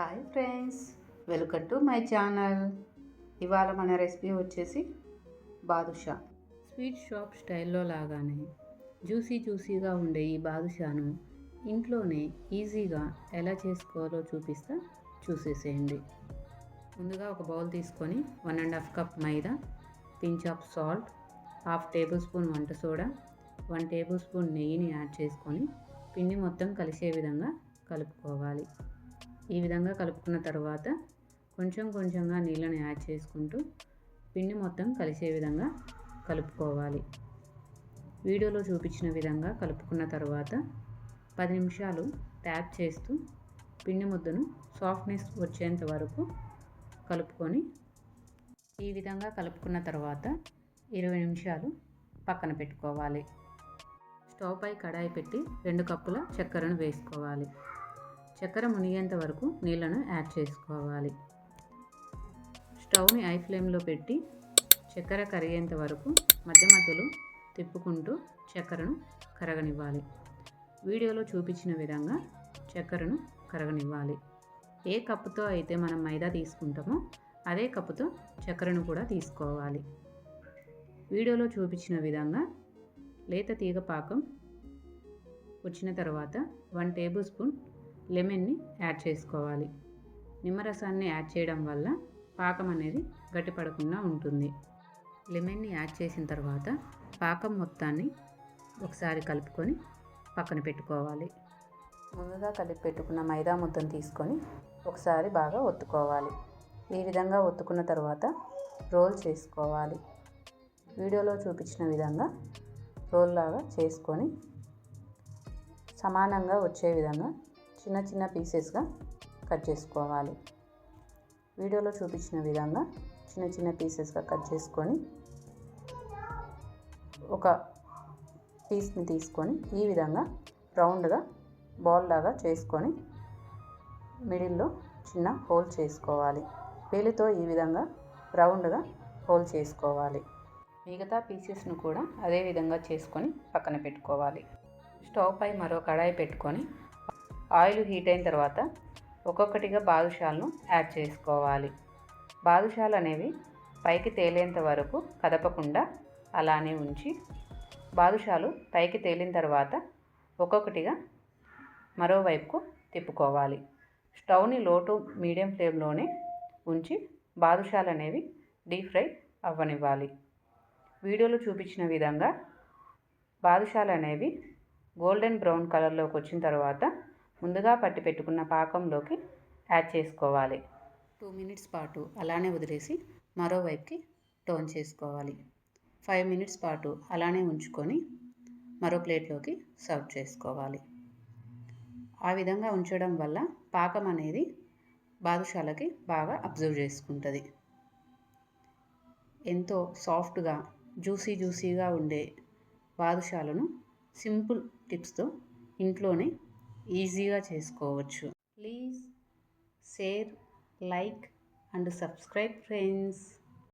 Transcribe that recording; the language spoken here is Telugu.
Hi friends welcome to my channel. ఇవాళ మన రెసిపీ వచ్చేసి బాదుషా. స్వీట్ షాప్ స్టైల్లో లాగానే జ్యూసీ జ్యూసీగా ఉండే ఈ బాదుషాను ఇంట్లోనే ఈజీగా ఎలా చేసుకోవాలో చూపిస్తా చూసేసేయండి. ముందుగా ఒక బౌల్ తీసుకొని one and half cup maida pinch of salt half tablespoon వంట సోడా వన్ టేబుల్ స్పూన్ నెయ్యిని యాడ్ చేసుకొని పిండి మొత్తం కలిసే విధంగా కలుపుకోవాలి. ఈ విధంగా కలుపుకున్న తర్వాత కొంచెం కొంచెంగా నీళ్ళని యాడ్ చేసుకుంటూ పిండి మొత్తం కలిసే విధంగా కలుపుకోవాలి. వీడియోలో చూపించిన విధంగా కలుపుకున్న తర్వాత పది నిమిషాలు ట్యాప్ చేస్తూ పిండి ముద్దను సాఫ్ట్నెస్ వచ్చేంత వరకు కలుపుకొని ఈ విధంగా కలుపుకున్న తర్వాత ఇరవై నిమిషాలు పక్కన పెట్టుకోవాలి. స్టవ్ పై కడాయి పెట్టి రెండు కప్పుల చక్కెరను వేసుకోవాలి. చక్కెర మునిగేంత వరకు నీళ్ళను యాడ్ చేసుకోవాలి. స్టవ్ని ఐ ఫ్లేమ్లో పెట్టి చక్కెర కరిగేంత వరకు మధ్య మధ్యలో తిప్పుకుంటూ చక్కెరను కరగనివ్వాలి. వీడియోలో చూపించిన విధంగా చక్కెరను కరగనివ్వాలి. ఏ కప్పుతో అయితే మనం మైదా తీసుకుంటామో అదే కప్పుతో చక్కెరను కూడా తీసుకోవాలి. వీడియోలో చూపించిన విధంగా లేత తీగ పాకం వచ్చిన తర్వాత వన్ టేబుల్ స్పూన్ లెమన్ని యాడ్ చేసుకోవాలి. నిమ్మరసాన్ని యాడ్ చేయడం వల్ల పాకం అనేది గట్టిపడకుండా ఉంటుంది. లెమన్ని యాడ్ చేసిన తర్వాత పాకం మొత్తాన్ని ఒకసారి కలుపుకొని పక్కన పెట్టుకోవాలి. ముందుగా కలిపి పెట్టుకున్న మైదా ముద్దను తీసుకొని ఒకసారి బాగా ఒత్తుకోవాలి. ఈ విధంగా ఒత్తుకున్న తర్వాత రోల్ చేసుకోవాలి. వీడియోలో చూపించిన విధంగా రోల్ లాగా చేసుకొని సమానంగా వచ్చే విధంగా చిన్న చిన్న పీసెస్గా కట్ చేసుకోవాలి. వీడియోలో చూపించిన విధంగా చిన్న చిన్న పీసెస్గా కట్ చేసుకొని ఒక పీస్ని తీసుకొని ఈ విధంగా రౌండ్గా బాల్ లాగా చేసుకొని మిడిల్లో చిన్న హోల్ చేసుకోవాలి. వేలితో ఈ విధంగా రౌండ్గా హోల్ చేసుకోవాలి. మిగతా పీసెస్ను కూడా అదే విధంగా చేసుకొని పక్కన పెట్టుకోవాలి. స్టవ్ పై మరో కడాయి పెట్టుకొని ఆయిల్ హీట్ అయిన తర్వాత ఒక్కొక్కటిగా బాదుషాలను యాడ్ చేసుకోవాలి. బాదుషాలు అనేవి పైకి తేలేంత వరకు కదపకుండా అలానే ఉంచి బాదుషాలు పైకి తేలిన తర్వాత ఒక్కొక్కటిగా మరోవైపుకు తిప్పుకోవాలి. స్టవ్ని లో టు మీడియం ఫ్లేమ్లోనే ఉంచి బాదుషాలు అనేవి డీప్ ఫ్రై అవ్వనివ్వాలి. వీడియోలో చూపించిన విధంగా బాదుషాలు అనేవి గోల్డెన్ బ్రౌన్ కలర్లోకి వచ్చిన తర్వాత ముందుగా పట్టి పెట్టుకున్న పాకంలోకి యాడ్ చేసుకోవాలి. టూ మినిట్స్ పాటు అలానే వదిలేసి మరోవైపుకి టోన్ చేసుకోవాలి. ఫైవ్ మినిట్స్ పాటు అలానే ఉంచుకొని మరో ప్లేట్లోకి సర్వ్ చేసుకోవాలి. ఆ విధంగా ఉంచడం వల్ల పాకం అనేది బాదుషాలకి బాగా అబ్జర్వ్ చేసుకుంటుంది. ఎంతో సాఫ్ట్గా జ్యూసీ జ్యూసీగా ఉండే బాదుషాలను సింపుల్ టిప్స్తో ఇంట్లోనే ఈజీగా చేసుకోవచ్చు. Please share like and subscribe friends.